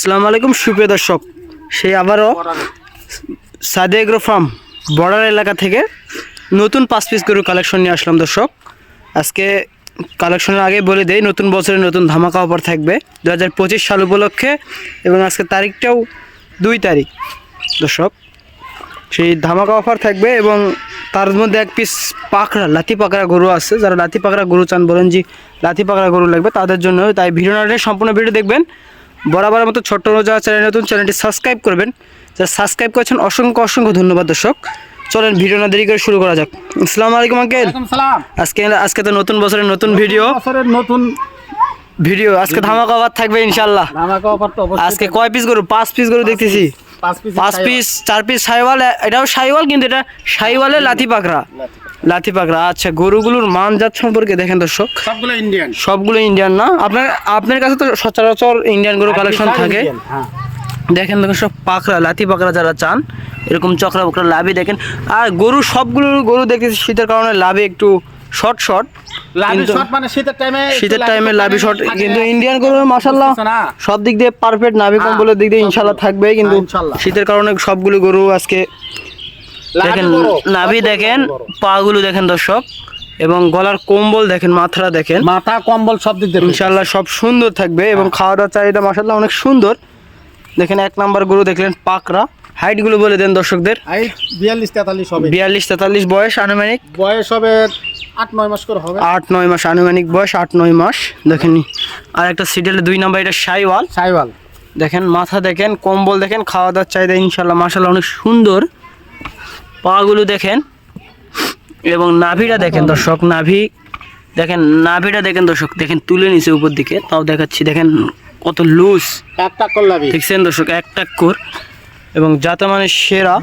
আসসালামু আলাইকুম, সুপ্রিয় দর্শক। সেই আবারও সাদে এগ্রো ফার্ম বর্ডার এলাকা থেকে নতুন পাঁচ পিস গরুর কালেকশন নিয়ে আসলাম দর্শক। আজকে কালেকশনের আগে বলে দেই, নতুন বছরের নতুন ধামাকা অফার থাকবে দু হাজার পঁচিশ সাল উপলক্ষে এবং আজকে তারিখটাও দুই তারিখ। দর্শক, সেই ধামাকা অফার থাকবে এবং তার মধ্যে এক পিস পাকড়া, লাথি পাকড়া গরু আছে। যারা লাথি পাকড়া গরু চান, বলেন যে লাথি পাকড়া গরু লাগবে, তাদের জন্য তাই ভিডিও নাটে সম্পূর্ণ ভিডিও দেখবেন। বরাবরের মতো ছোট্ট যারা চ্যানেল নতুন চ্যানেলটি সাবস্ক্রাইব করবেন। যারা সাবস্ক্রাইব করেছেন অসংখ্য অসংখ্য ধন্যবাদ দর্শক। চলেন ভিডিও না দেরি করে শুরু করা যাক। আসসালামু আলাইকুম আঙ্কেল। আজকে আজকে তো নতুন বছরের নতুন ভিডিও। নতুন ভিডিও। আজকে ধামাকা অফার থাকবে ইনশাল্লাহ আজকে কয় পিস গরু? পাঁচ পিস গরু দেখতেছি। পাঁচ পিস চার পিস সাইওয়াল এটাও সাইওয়াল কিন্তু এটা সাইওয়ালের লাথি পাকড়া। লাথি পাকড়া। আচ্ছা গরুগুলোর মান জাত সম্পর্কে দেখেন দর্শক। সবগুলো ইন্ডিয়ান সবগুলো ইন্ডিয়ান না? আপনার আপনার কাছে তো সচরাচর ইন্ডিয়ান গরু কালেকশন থাকে। হ্যাঁ। দেখেন দেখেন সব পাকড়া লাথি পাকড়া যারা চান এরকম চকরা বকরা লাভই দেখেন। আর গরু সবগুলো গরু দেখতেছি শীতের কারণে লাভে একটু শর্ট শর্ট লাভি মানে শীতের টাইমে লাভি শর্ট কিন্তু ইন্ডিয়ান গরু মাসাল্লাহ সব দিক দিয়ে পারফেক্ট নাভি কম্বলের দিক দিয়ে ইনশাল্লাহ থাকবে কিন্তু শীতের কারণে সবগুলো গরু আজকে দেখেন নাভি দেখেন পাগুলো দেখেন দর্শক এবং গলার কম্বল দেখেন মাথাটা দেখেন। মাথা কম্বল সব দিক দিয়ে ইনশাল্লাহ সব সুন্দর থাকবে এবং। খাওয়া দাওয়ার চাহিদা মাসাল্লাহ অনেক সুন্দর। দেখেন এক নাম্বার গরু দেখলেন পাকরা হাইটগুলো বলে দেন দর্শকদের। বিয়াল্লিশ তেতাল্লিশ হবে। বিয়াল্লিশ তেতাল্লিশ বয়স আনুমানিক। বয়স হবে আট নয় মাস করে হবে। আট নয় মাস আনুমানিক বয়স আট নয় মাস। দেখেন আর একটা সিরিয়ালে দুই নাম্বার এটা সাইওয়াল। সাইওয়াল। দেখেন মাথা দেখেন কম্বল দেখেন খাওয়া দাওয়ার চাহিদা ইনশাল্লাহ মাসাল্লাহ অনেক সুন্দর। পাগুলো দেখেন এবং নাভিটা দেখেন দর্শক নাভি দেখেন নাভিটা দেখেন দর্শক দেখেন তুলে নিছে উপর দিকে তাও দেখাচ্ছি দেখেন কত লুজ একটা করলাবি দেখছেন দর্শক এক টাক্কর এবং যাতে মানে সেরা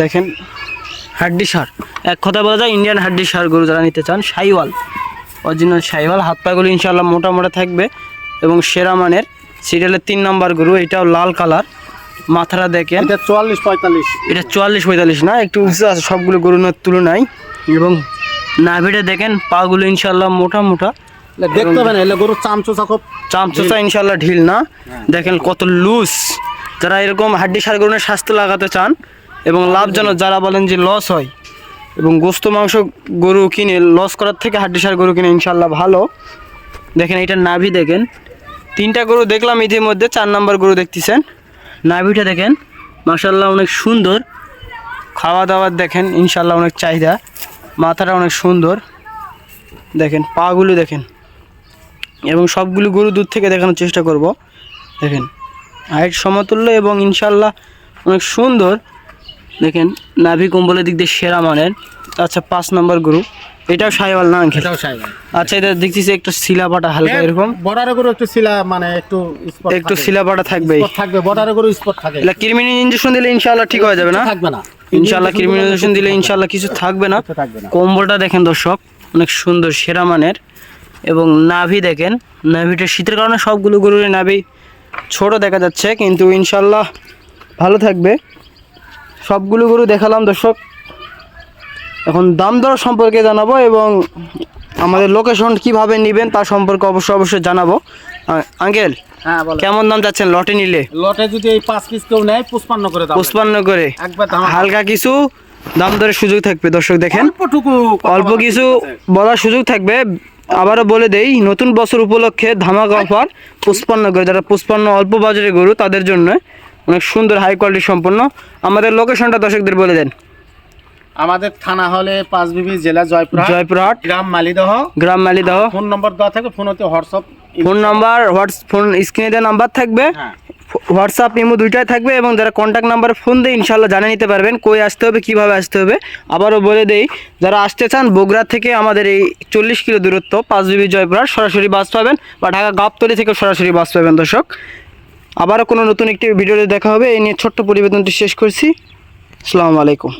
দেখেন হাড্ডি সার এক কথা বলা যায় ইন্ডিয়ান হাড্ডি সার গরু যারা নিতে চান সাইওয়াল। অরিজিনাল সাইওয়াল হাত পাগুলো ইনশাল্লাহ মোটা মোটা থাকবে এবং সেরা মানের সিরিয়ালের তিন নম্বর গরু এটাও লাল কালার। মাথাটা দেখেন। এটা চুয়াল্লিশ পঁয়তাল্লিশ। এটা চুয়াল্লিশ পঁয়তাল্লিশ না একটু উঁচু আছে সবগুলো গরু গরুর তুলনায়। এবং নাভিটা দেখেন পাগুলো ইনশাল্লাহ মোটা মোটা। দেখতে এলে চামচোচা খুব চামচোচা ইনশাল্লাহ ঢিল না। দেখেন কত লুজ যারা এরকম হাড্ডি সার গরুনের স্বাস্থ্য লাগাতে চান এবং লাভজনক যারা বলেন যে লস হয় এবং গোস্ত, মাংস গরু কিনে লস করার থেকে হাড্ডি সার গরু কিনে ইনশাল্লাহ ভালো। দেখেন এটা নাভি দেখেন। তিনটা গরু দেখলাম ইতিমধ্যে, চার নাম্বার গরু দেখতেছেন। নাভিটা দেখেন মাসাল্লাহ অনেক সুন্দর। খাওয়া দাওয়ার দেখেন ইনশাল্লাহ অনেক চাহিদা। মাথাটা অনেক সুন্দর। দেখেন, পাগুলো দেখেন। এবং সবগুলো গরু দূর থেকে দেখানোর চেষ্টা করব। দেখেন হাইট সমতুল্য এবং ইনশাল্লাহ অনেক সুন্দর। দেখেন নাভি কম্বলের দিক দিয়ে সেরা মানের। আচ্ছা পাঁচ নম্বর গরু। এটাও সাইওয়াল না এটাও সাইওয়াল। আচ্ছা এটা দেখতেছি একটু শিলাপাটা হালকা এরকম। বর্ডারে গরু একটু শিলা মানে একটু spot একটু থাকে। শিলাপাটা থাকবে। থাকবে বর্ডারে গরু স্পট থাকে। এটা ক্রিমিনি ইঞ্জেকশন দিলে ইনশাল্লাহ ঠিক হয়ে যাবে না? থাকবে না। ইনশাল্লাহ ক্রিমিনি ইঞ্জেকশন দিলে ইনশাল্লাহ কিছু থাকবে না। কম্বলটা দেখেন দর্শক অনেক সুন্দর সেরা মানের। এবং নাভি দেখেন নাভিটা শীতের কারণে সবগুলো গরুর নাভি ছোট দেখা যাচ্ছে কিন্তু ইনশাল্লাহ ভালো থাকবে। সবগুলো গরু দেখালাম দর্শক। এখন দাম দর সম্পর্কে জানাব এবং আমাদের লোকেশন কীভাবে নেবেন তার সম্পর্কে অবশ্যই অবশ্যই জানাব। আঙ্কেল হ্যাঁ কেমন দাম যাচ্ছেন লটে নিলে? লটে যদি এই পাঁচ পিস কেউ নেয় পুষ্পান্ন করে পুষ্পান্ন করে। হালকা কিছু দাম দরের সুযোগ থাকবে দর্শক দেখেন। অল্প কিছু বলার সুযোগ থাকবে। আবারও বলে দেই নতুন বছর উপলক্ষে ধামাকা অফার পুষ্পান্ন করে। যারা পুষ্পান্ন অল্প বাজারে গরু তাদের জন্য অনেক সুন্দর হাই কোয়ালিটি সম্পন্ন আমাদের লোকেশনটা দর্শকদের বলে দেন। আমাদের থানা হলে পাঁচবিবি জেলা জয়পুর জয়পুরহাট গ্রাম মালিদহ। গ্রাম মালিদহ। ফোন নম্বর দেওয়া থাকে ফোন হতে WhatsApp phone number WhatsApp phone স্ক্রিনে দেওয়া নাম্বার থাকবে। হ্যাঁ। হোয়াটসঅ্যাপ ইমো দুইটাই থাকবে এবং যারা কন্ট্যাক্ট নাম্বার ফোন দিয়ে ইনশাল্লাহ জানে নিতে পারবেন কই আসতে হবে কীভাবে আসতে হবে। আবারও বলে দেই যারা আসতে চান বগুড়া থেকে আমাদের এই চল্লিশ কিলো দূরত্ব পাঁচ বিবি জয়পুরহাট সরাসরি বাস পাবেন বা ঢাকা গাবতলি থেকে সরাসরি বাস পাবেন দর্শক। আবারও কোনো নতুন একটি ভিডিওতে দেখা হবে। এই নিয়ে ছোট্ট পরিবেদনটি শেষ করছি। আসসালামু আলাইকুম।